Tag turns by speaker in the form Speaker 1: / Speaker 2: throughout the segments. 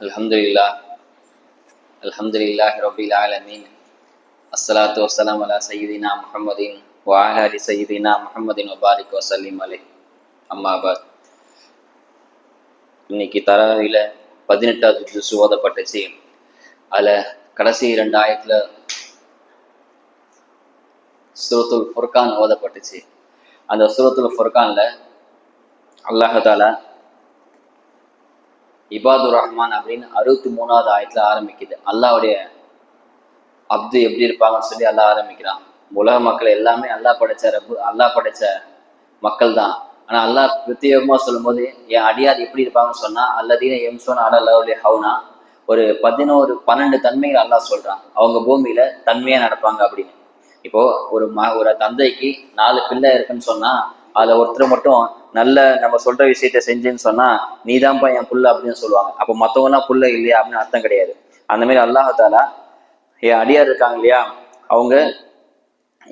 Speaker 1: الحمد لله الحمد لله رب العالمين الصلاة والسلام على سيدنا محمد وعلى آل سيدنا محمد وبارك وسلم عليه அம்மா பாத் இன்னைக்கு தராவில பதினெட்டாவது ஜுஸ் ஓதப்பட்டுச்சு அதில் கடைசி ரெண்டு ஆயத்தில் சூரத்துல் ஃபுர்கான் ஓதப்பட்டுச்சு அந்த சூரத்துல் ஃபுர்கானில் அல்லாஹாலா இபாதுர் ரஹ்மான் அப்படின்னு அறுபத்தி மூணாவது ஆயத்துல ஆரம்பிக்குது. அல்லாவுடைய அப்து எப்படி இருப்பாங்கன்னு சொல்லி அல்லாஹ் ஆரம்பிக்கிறான். உலக மக்கள் எல்லாமே அல்லாஹ் படைச்ச ரப்பு அல்லாஹ் படைச்ச மக்கள் தான் ஆனா அல்லாஹ் பிரத்யேகமா சொல்லும்போது என் அடியார் எப்படி இருப்பாங்கன்னு சொன்னா அல்லதீன எம்சோன் அட லவ்லி ஹவுனா? ஒரு பதினோரு பன்னெண்டு தன்மைகள் அல்லாஹ் சொல்றான். அவங்க பூமியில தன்மையா நடப்பாங்க அப்படின்னு. இப்போ ஒரு ம ஒரு தந்தைக்கு நாலு பிள்ளை இருக்குன்னு சொன்னா அதுல ஒருத்தர் மட்டும் நல்ல நம்ம சொல்ற விஷயத்த செஞ்சேன்னு சொன்னா நீதான்ப்பா என் புள்ள அப்படின்னு சொல்லுவாங்க. அப்போ மத்தவங்கலாம் புள்ள இல்லையா அப்படின்னு அர்த்தம் கிடையாது. அந்த மாதிரி அல்லாஹாலா என் அடியார் இருக்காங்க இல்லையா அவங்க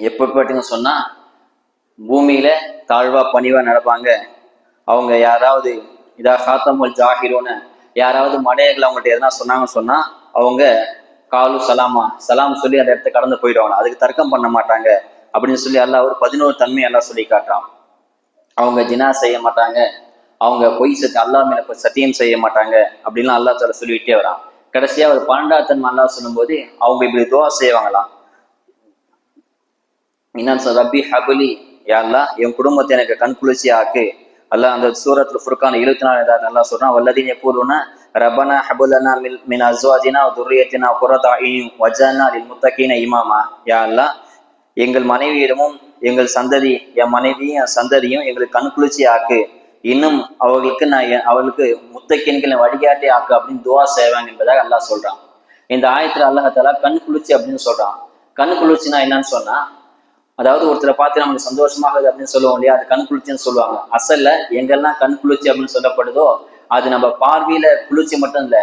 Speaker 1: எப்படின்னு சொன்னா பூமியில தாழ்வா பணிவா நடப்பாங்க. அவங்க யாராவது இதா காத்தமல் ஜாகிரோன்னு யாராவது மடையர்கள் அவங்கள்ட்ட எதனா சொன்னாங்கன்னு சொன்னா அவங்க காலு சலாமா சலாம் சொல்லி அந்த இடத்த கடந்து போயிடுவாங்க. அதுக்கு தர்க்கம் பண்ண மாட்டாங்க. அப்படின்னு சொல்லி அல்லாஹ் ஒரு பதினோரு தன்மை எல்லாம் சொல்லி காட்டுறான். அவங்க ஜினா செய்ய மாட்டாங்க. அவங்க பொய் சத்தி அல்லாஹ் மேல சத்தியம் செய்ய மாட்டாங்க அப்படின்லாம் அல்லாஹ் தால சொல்லிக்கிட்டே வரான். கடைசியா ஒரு பாண்டாத்தன் அல்லா அல்லாஹ் சொல்லும்போது அவங்க இப்படி துவா செய்வாங்களாம். என்னன்னு ரப்பி ஹபுலி யாரெல்லாம் என் குடும்பத்தை எனக்கு கண் குளிர்ச்சி ஆக்கு. அல்லாஹ் அந்த சூரத்துல ஃபுர்கான் இருபத்தி நாலு ஏதாவது நல்லா சொல்றான் வல்லதீன் எப்போதுனா ரபனா ஹபுலனா மில் மின் அஸ்வாஜினா துர்ரியத்தினா குரதா வஜானா லில் முத்தகீன இமாமா. யா அல்லா எங்கள் மனைவியிடமும் எங்கள் சந்ததி என் மனைவியும் என் சந்ததியும் எங்களுக்கு கண் குளிர்ச்சி ஆக்கு. இன்னும் அவர்களுக்கு நான் அவளுக்கு அவர்களுக்கு வழிகாட்டி ஆக்கு அப்படின்னு துவா செய்வாங்க என்பதாக அல்லாஹ் சொல்றான். இந்த ஆயத்துல அல்லாஹால கண் குளிர்ச்சி அப்படின்னு சொல்றான். கண் குளிர்ச்சினா என்னன்னு சொன்னா அதாவது ஒருத்தரை பார்த்து நமக்கு சந்தோஷமாகுது அப்படின்னு சொல்லுவோம் இல்லையா அது கண் குளிர்ச்சின்னு சொல்லுவாங்க. அசல்ல எங்கெல்லாம் கண் குளிர்ச்சி அப்படின்னு சொல்லப்படுதோ அது நம்ம பார்வையில குளிர்ச்சி மட்டும் இல்ல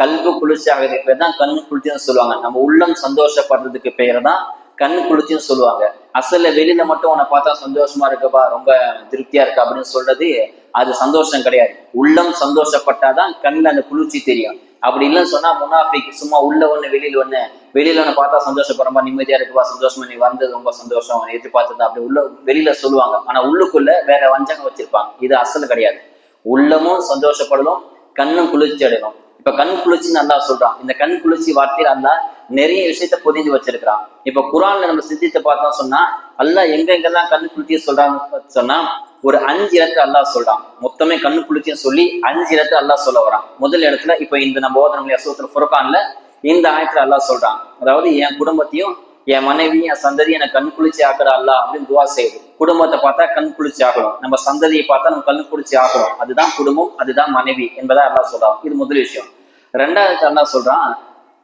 Speaker 1: கல்வி குளிர்ச்சி ஆகிறதுக்கு பேர் தான் கண் குளிர்ச்சின்னு சொல்லுவாங்க. நம்ம உள்ளம் சந்தோஷப்படுறதுக்கு பேர் தான் கண் குளிர்ச்சின்னு சொல்லுவாங்க. அசல்ல வெளியில மட்டும் உன்னை பார்த்தா சந்தோஷமா இருக்குப்பா ரொம்ப திருப்தியா இருக்கு அப்படின்னு சொல்றது அது சந்தோஷம் கிடையாது. உள்ளம் சந்தோஷப்பட்டாதான் கண்ணில் அந்த குளிர்ச்சி தெரியும். அப்படி இல்லைன்னு சொன்னா முனாஃபிக் சும்மா உள்ள ஒண்ணு வெளியில ஒண்ணு வெளியில ஒண்ணு பார்த்தா சந்தோஷப்படுறமா நிம்மதியா இருக்குப்பா சந்தோஷமா நீ வந்தது ரொம்ப சந்தோஷம் எதிர்பார்த்தது அப்படி உள்ள வெளியில சொல்லுவாங்க. ஆனா உள்ளுக்குள்ள வேற வஞ்சகம் வச்சிருப்பாங்க. இது அசல் கிடையாது. உள்ளமும் சந்தோஷப்படணும் கண்ணும் குளிர்ச்சி அடையணும். இப்ப கண் குளிர்ச்சி நல்லா சொல்றான். இந்த கண் குளிர்ச்சி வார்த்தையில் அல்லா நிறைய விஷயத்த பொதிஞ்சு வச்சிருக்கிறான் இப்ப குரான்ல நம்ம சிந்தித்து பார்த்தோம் சொன்னா அல்லாஹ் எங்க எங்கெல்லாம் கண்ணு குளித்திய சொல்றான்னு சொன்னா ஒரு அஞ்சு இடத்துல அல்லாஹ் சொல்றான். மொத்தமே கண்ணு குளித்தியும் சொல்லி அஞ்சு இடத்துல அல்லாஹ் சொல்ல வரான். முதல் இடத்துல இப்ப இந்த நம்ம ஓதனம் அசுவத்துல ஃபுர்கான்ல இந்த ஆயத்துல அல்லாஹ் சொல்றான். அதாவது என் குடும்பத்தையும் என் மனைவி என் சந்ததி எனக்கு கண் குளிர்ச்சி ஆக்குற அல்லா அப்படின்னு துவா செய்யுது. குடும்பத்தை பார்த்தா கண் குளிர்ச்சி ஆகணும். நம்ம சந்ததியை பார்த்தா நம்ம கண் குளிர்ச்சி ஆகணும். அதுதான் குடும்பம் அதுதான் மனைவி என்பதா அல்லாஹ் சொல்றான். இது முதல் விஷயம். ரெண்டாவது அல்லா சொல்றான்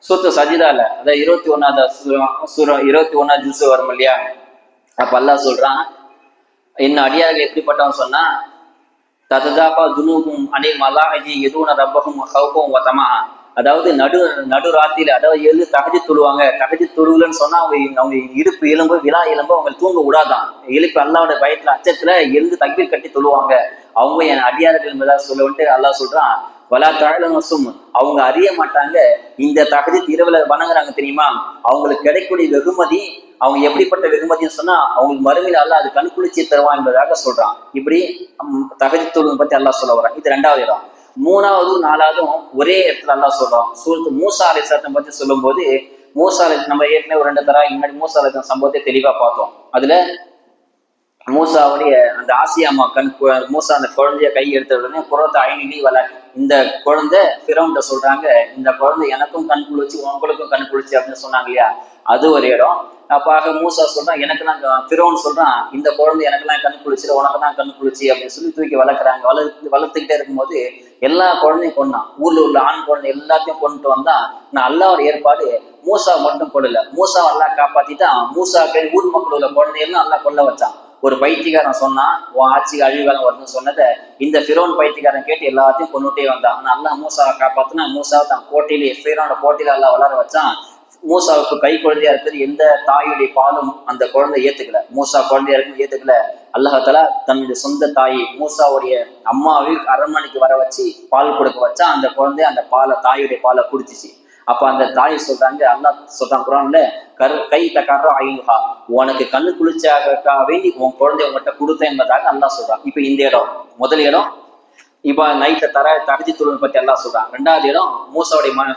Speaker 1: சூத்த சஜிதால அதாவது இருபத்தி ஒன்னாவது சுர இருபத்தி ஒன்னாவது ஜூஸ் வரும் இல்லையா? அப்ப அல்லாஹ் சொல்றான் இன்னும் அடியார்கள் எப்படிப்பட்டவன் சொன்னா தததாபா துனூகும் அனில் மலாஹி எதுவும் ரப்பகும் ஹவுஃபும் வத்தமா அதாவது நடு நடு ராத்தியில அதாவது எழுது தகஜி தொழுவாங்க. தகஜி தொழுவுலன்னு சொன்னா அவங்க அவங்க இடுப்பு எலும்பு விழா எலும்பு அவங்க தூங்க விடாதான் எழுப்பு அல்லாவோட பயத்துல அச்சத்துல எழுந்து தக்பீர் கட்டி தொழுவாங்க. அவங்க என் அடியார்கள் சொல்ல வந்துட்டு அல்லாஹ் சொல்றான் வலா தாழசும் அவங்க அறிய மாட்டாங்க. இந்த தகுதி இரவுல வணங்குறாங்க தெரியுமா? அவங்களுக்கு கிடைக்கக்கூடிய வெகுமதி அவங்க எப்படிப்பட்ட வெகுமதின்னு சொன்னா அவங்களுக்கு மறுமையில் அல்ல அது கண்குளிச்சி தருவான் என்பதாக சொல்றான். இப்படி தகுதி தொழுவை பத்தி அல்லா சொல்ல வரான் இது ரெண்டாவது இடம். மூணாவதும் நாலாவதும் ஒரே இடத்துல அல்லா சொல்றோம் சூழ்த்து மூசா அலிசத்தை பத்தி சொல்லும் போது மூசா நம்ம ஏற்கனவே ஒரு ரெண்டு தரா முன்னாடி மூசா சம்பவத்தை தெளிவா பார்த்தோம். அதுல மூசாவுடைய அந்த ஆசியாமா கண் மூசா அந்த குழந்தைய கை எடுத்த உடனே குரத்தை ஐநி வள இந்த குழந்தை பிறவுண்ட சொல்றாங்க இந்த குழந்தை எனக்கும் கண் குளிச்சு உங்களுக்கும் கண் குளிச்சு அப்படின்னு சொன்னாங்க இல்லையா? அது ஒரு இடம். அப்பாக மூசா சொல்றான் எனக்கு நான் பிறவன் சொல்றான் இந்த குழந்தை எனக்கெல்லாம் கண் குளிச்சு உனக்கு தான் கண் குளிச்சு அப்படின்னு சொல்லி தூக்கி வளர்க்குறாங்க. வளர்த்து வளர்த்துக்கிட்டே இருக்கும்போது எல்லா குழந்தையும் கொண்டான் ஊர்ல உள்ள ஆண் குழந்தை எல்லாத்தையும் கொண்டுட்டு வந்தா நான் அல்லாவோட ஏற்பாடு மூசா மட்டும் கொள்ளல மூசா எல்லாம் காப்பாத்திட்டான். மூசா ஊர் மக்கள் உள்ள குழந்தையெல்லாம் நல்லா கொல்ல வச்சான். ஒரு பைத்தியக்காரன் சொன்னான் உன் ஆட்சிக்கு அழிவுகாலம் வருதுன்னு சொன்னதை இந்த ஃபிரோன் பைத்தியக்காரன் கேட்டு எல்லாத்தையும் கொண்டுட்டே வந்தான். ஆனால் நல்லா மூசாவை காப்பாத்தினா மூசாவை தான் போட்டியிலே ஃபிரோனோட போட்டியில எல்லாம் வளர வச்சான். மூசாவுக்கு கை குழந்தையா இருக்கிறது எந்த தாயுடைய பாலும் அந்த குழந்தை ஏத்துக்கல. மூசா குழந்தையா இருக்கு ஏத்துக்கல. அல்லாஹால தன்னுடைய சொந்த தாய் மூசாவுடைய அம்மாவை அரண்மனைக்கு வர வச்சு பால் கொடுக்க வச்சா அந்த குழந்தை அந்த பாலை தாயுடைய பாலை குடிச்சிச்சு. அப்ப அந்த தாய் சொல்றாங்க அல்லாஹ் சொல்றான் குரான்ல கரு கை தக்கார ஆயுகா உனக்கு கண்ணு குளிச்சாகவே உன் குழந்தை உங்ககிட்ட கொடுத்தேன் என்பதாக அல்லாஹ் சொல்றான். இப்ப இந்த இடம் முதல் இடம் இப்ப நைட்ல தர தகுதி தொழில் பத்தி எல்லாம் சொல்றான். ரெண்டாவது இடம் மூசாவுடைய மன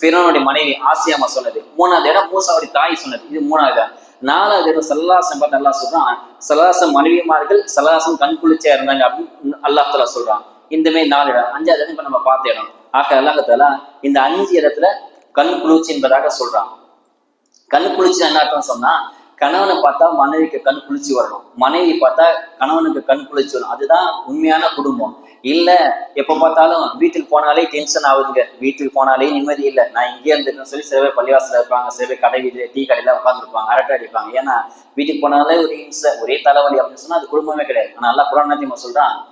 Speaker 1: பிறனுடைய மனைவி ஆசியாமா சொன்னது. மூணாவது இடம் மூசாவுடைய தாய் சொன்னது. இது மூணாவது இடம். நாலாவது இடம் சல்லாசம் பத்தி எல்லாம் சொல்றான். சல்லாசம் மனைவிமார்கள் சல்லாசம் கண் குளிச்சா இருந்தாங்க அப்படின்னு அல்லாத்துல சொல்றான். இந்த மாதிரி நாலு இடம். அஞ்சாவது இடம் இப்ப நம்ம பார்த்த இடம். ஆக அல்லாஹால இந்த அஞ்சு இடத்துல கண் குளிர்ச்சி என்பதாக சொல்றான். கண் குளிர்ச்சி என்ன அர்த்தம் சொன்னா கணவனை பார்த்தா மனைவிக்கு கண் குளிர்ச்சி வரணும். மனைவி பார்த்தா கணவனுக்கு கண் குளிர்ச்சி வரணும். அதுதான் உண்மையான குடும்பம். இல்ல எப்ப பார்த்தாலும் வீட்டுக்கு போனாலே டென்ஷன் ஆகுதுங்க. வீட்டுக்கு போனாலே நிம்மதி இல்லை. நான் இங்கே இருந்துருக்கேன்னு சொல்லி சில பேர் பள்ளிவாசல இருப்பாங்க. சில பேர் கடை வீட்டுல டீ கடையில உட்காந்துருப்பாங்க அரட்டை அடிப்பாங்க. ஏன்னா வீட்டுக்கு போனாலே ஒரு இம்சை ஒரே தலைவலி அப்படின்னு சொன்னா அது குடும்பமே கிடையாது. ஆனா நல்லா புராணத்தையும் சொல்றான்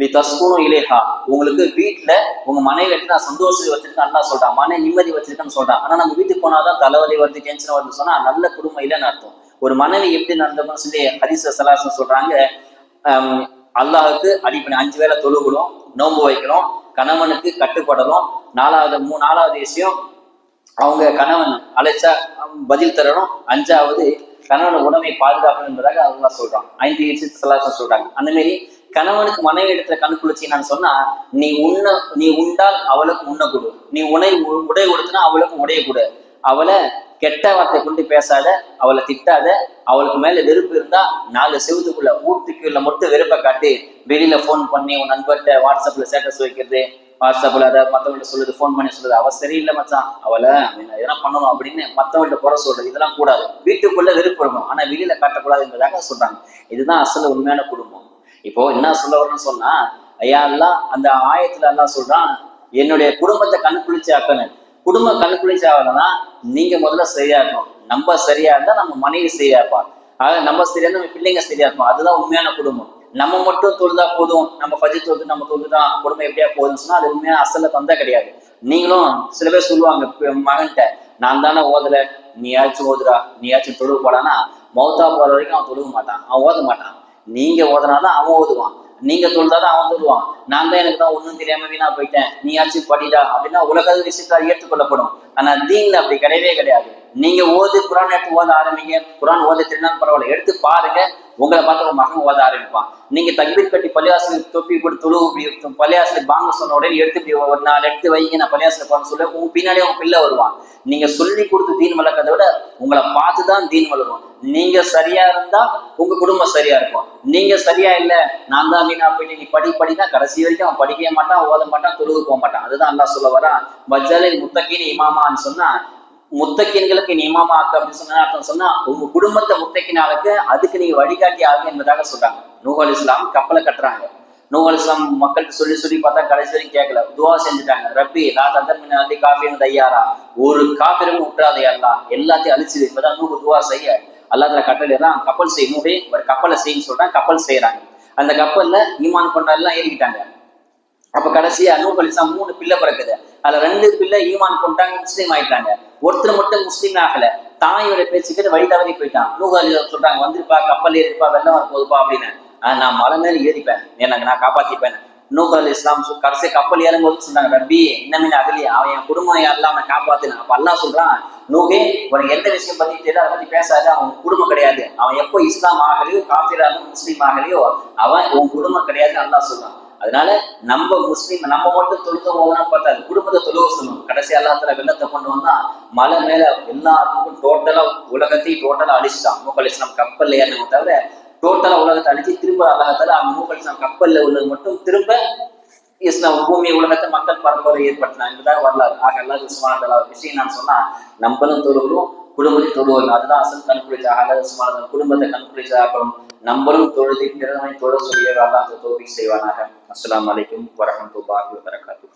Speaker 1: நீ தஸ்கூனும் இலேஹா. உங்களுக்கு வீட்டுல உங்க மனைவி எடுத்து நான் சந்தோஷம் வச்சிருக்கேன் நல்லா சொல்றான். மனை நிம்மதி வச்சிருக்கேன்னு சொல்றான். ஆனா நம்ம வீட்டுக்கு போனாதான் தலைவலி வருது டென்ஷன் வருதுன்னு சொன்னா நல்ல குடும்பம் இல்லைன்னு அர்த்தம். ஒரு மனைவி எப்படி நடந்தோம்னு சொல்லி ஹரிச சலாசன் சொல்றாங்க. அல்லாஹுக்கு அடிப்படை அஞ்சு வேலை தொழுகணும் நோம்பு வைக்கணும் கணவனுக்கு கட்டுப்படணும். நாலாவது மூ நாலாவது விஷயம் அவங்க கணவன் அழைச்சா பதில் தரணும். அஞ்சாவது கணவன் உடமை பாதுகாப்பு என்பதாக அவங்க சொல்றான். ஐந்து விஷயத்து சலாசம் சொல்றாங்க. அந்த மாதிரி கணவனுக்கு மனைவி இடத்துல கண் நான் சொன்னா நீ உண்ண நீ உண்டால் அவளுக்கு உண்ண கொடு. நீ உணை உடை கொடுத்தனா அவளுக்கும் உடைய கொடு. அவளை கெட்ட வார்த்தை கொண்டு பேசாத அவளை திட்டாத அவளுக்கு மேல வெறுப்பு இருந்தா நாலு செவத்துக்குள்ள வீட்டுக்குள்ள மட்டும் வெறுப்பை காட்டி வெளியில ஃபோன் பண்ணி உன் நண்பர்கிட்ட வாட்ஸ்அப்ல ஸ்டேட்டஸ் வைக்கிறது வாட்ஸ்அப்ல அதை மத்தவங்கள்ட்ட சொல்லுது ஃபோன் பண்ணி சொல்லுது அவ சரியில்லை மச்சான். அவளை எதனா பண்ணணும் அப்படின்னு மத்தவங்கள்ட்ட குறை சொல்றது. இதெல்லாம் கூடாது. வீட்டுக்குள்ள வெறுப்பு இருக்கும் ஆனா வெளியில காட்டக்கூடாது சொல்றாங்க. இதுதான் அசல உண்மையான குடும்பம். இப்போ என்ன சொல்ல வரணும்னு சொன்னா ஐயா எல்லாம் அந்த ஆயத்துல எல்லாம் சொல்றான் என்னுடைய குடும்பத்தை கண்குளிச்சு ஆக்கணும். குடும்பம் கண்குளிச்சு ஆகணும்னா நீங்க முதல்ல சரியா இருக்கணும். நம்ம சரியா இருந்தா நம்ம மனைவி சரியா இருப்பான் ஆக நம்ம சரியா இருந்தா நம்ம பிள்ளைங்க சரியா இருப்போம் அதுதான் உண்மையான குடும்பம். நம்ம மட்டும் தொழுதா போதும். நம்ம பஜி தொழுது நம்ம தொழுதுதான் குடும்பம் எப்படியா போதும்னு சொன்னா அது உண்மையான அசல தந்தா கிடையாது. நீங்களும் சில பேர் சொல்லுவாங்க மகன்கிட்ட நான் தானே ஓதல. நீயாச்சும் ஓதுறா நீயாச்சும் தொழுவு போடானா மௌத்தா போற வரைக்கும் அவன் தொழுக மாட்டான். அவன் ஓத மாட்டான். நீங்க ஓதனாதான் அவன் ஓதுவான். நீங்க தொழுதாதான் அவன் தொழுவான். நான் தான் எனக்கு தான் ஒண்ணும் தெரியாம வீணா போயிட்டேன். நீயாச்சும் படிடா அப்படின்னா உலக விஷயத்தால் ஏற்றுக்கொள்ளப்படும். ஆனா தீன்ல அப்படி கிடையவே கிடையாது. நீங்க ஓது குரான் எடுத்து ஓத ஆரம்பிங்க. குரான் ஓத தெரிஞ்சாலும் பரவாயில்ல. எடுத்து பாருங்க. உங்களை பார்த்து ஒரு மகன் ஓத ஆரம்பிப்பான். நீங்க தக்பீர் கட்டி பள்ளியாசிரியர் தொப்பி போட்டு தொழு பள்ளியாசிரியர் பாங்க சொன்ன உடனே எடுத்து ஒரு நாள் எடுத்து வைங்க நான் பள்ளியாசிரியர் போன சொல்ல. உங்க பின்னாடியே உங்க பிள்ளை வருவான். நீங்க சொல்லி கொடுத்து தீன் வளர்க்கறத விட உங்களை பார்த்து தான் தீன் வளரும் நீங்க சரியா இருந்தா உங்க குடும்பம் சரியா இருக்கும். நீங்க சரியா இல்ல நான் தான் வீணா போயிட்டு நீ படி படினா கடைசி வரைக்கும் அவன் படிக்கவே மாட்டான் ஓத மாட்டான் தொழுகு போக மாட்டான். அதுதான் அல்லா சொல்ல வரான் பஜ்ஜலில் முத்தக்கின் இமாமான்னு சொன்னா முத்தக்கின்களுக்கு நீ இமாமா அப்படின்னு சொன்ன அர்த்தம் சொன்னா உங்க குடும்பத்தை முத்தக்கினாலுக்கு அதுக்கு நீங்க வழிகாட்டி ஆகு என்பதாக சொல்றாங்க. நூகல் இஸ்லாம் கப்பலை கட்டுறாங்க. நூகல் இஸ்லாம் மக்கள்கிட்ட சொல்லி சொல்லி பார்த்தா கடைசி வரைக்கும் கேட்கல துவா செஞ்சுட்டாங்க. ரப்பி லா தந்தர் மின் அதி காஃபின்னு தையாரா? ஒரு காஃபிரும் விட்டுறாதே அல்லா எல்லாத்தையும் அழிச்சிது இப்பதான் நூறு துவா செய்ய. அல்லாத கட்டளை தான் கப்பல் செய்யணும் ஒரு கப்பலை செய்யன்னு சொல்றாங்க கப்பல் செய்யறாங்க அந்த கப்பல்ல ஈமான் கொண்ட எல்லாம் ஏறிக்கிட்டாங்க. அப்ப கடைசியா நூல் அலிஸ்லாம் மூணு பிள்ளை பிறக்குது. அதுல ரெண்டு பிள்ளை ஈமான் கொண்டாங்க முஸ்லீம் ஆயிட்டாங்க. ஒருத்தர் மட்டும் முஸ்லீம் ஆகல. தாயோட பேச்சுக்கிட்டு வழி தவறி போயிட்டான். நூகாலி சொல்றாங்க வந்துருப்பா கப்பல் ஏறிப்பா வெள்ளம் வர அப்படின்னு. நான் மலை மேல ஏறிப்பேன். எனக்கு நான் காப்பாத்திப்பேன். நூக் இஸ்லாம் கடைசி கப்பல் ஏறும்போது சொன்னாங்க ரப்பி இன்னமே அகலி அவன் என் குடும்பம் யாரெல்லாம் அவனை காப்பாத்தினான் அப்ப அல்லா சொல்றான் நூகே உனக்கு எந்த விஷயம் பத்தி தெரியல அதை பத்தி பேசாது அவன் குடும்பம் கிடையாது. அவன் எப்போ இஸ்லாம் ஆகலையோ காஃபிராலும் முஸ்லீம் ஆகலையோ அவன் உன் குடும்பம் கிடையாது அல்லா சொல்றான். அதனால நம்ம முஸ்லீம் நம்ம மட்டும் தொழுக பார்த்தா அது குடும்பத்தை தொழுக சொல்லணும். கடைசி எல்லாத்துல வெள்ளத்தை கொண்டு வந்தா மலை மேல எல்லாருக்கும் டோட்டலா உலகத்தையும் டோட்டலா அழிச்சிட்டான். மூக்கல் இஸ்லாம் கப்பல்ல ஏறணும் தவிர டோட்டலா உலகத்தை அழிச்சு திரும்ப அல்லாஹத்தால அவங்க மூக்கல் இஸ்லாம் கப்பல்ல உள்ளது மட்டும் திரும்ப இஸ்லாம் பூமி உலகத்தை மக்கள் பரம்பரை ஏற்படுத்தினா என்பதாக வரலாறு. ஆக எல்லாரும் விஷயம் நான் சொன்னா நம்மளும் தொழுகிறோம் குடும்பத்தை தொழுவது அதுதான் அசல் கண்குளிச்சா அல்லது சுமார் குடும்பத்தை கண்குளிச்சா அப்புறம் நம்மளும் தொழுதி பிறனை தொழ சொல்லிய அந்த தோல்வி செய்வானாக. அஸ்லாம் வலைக்கும் வரமத்துல்லாஹி வரகாத்து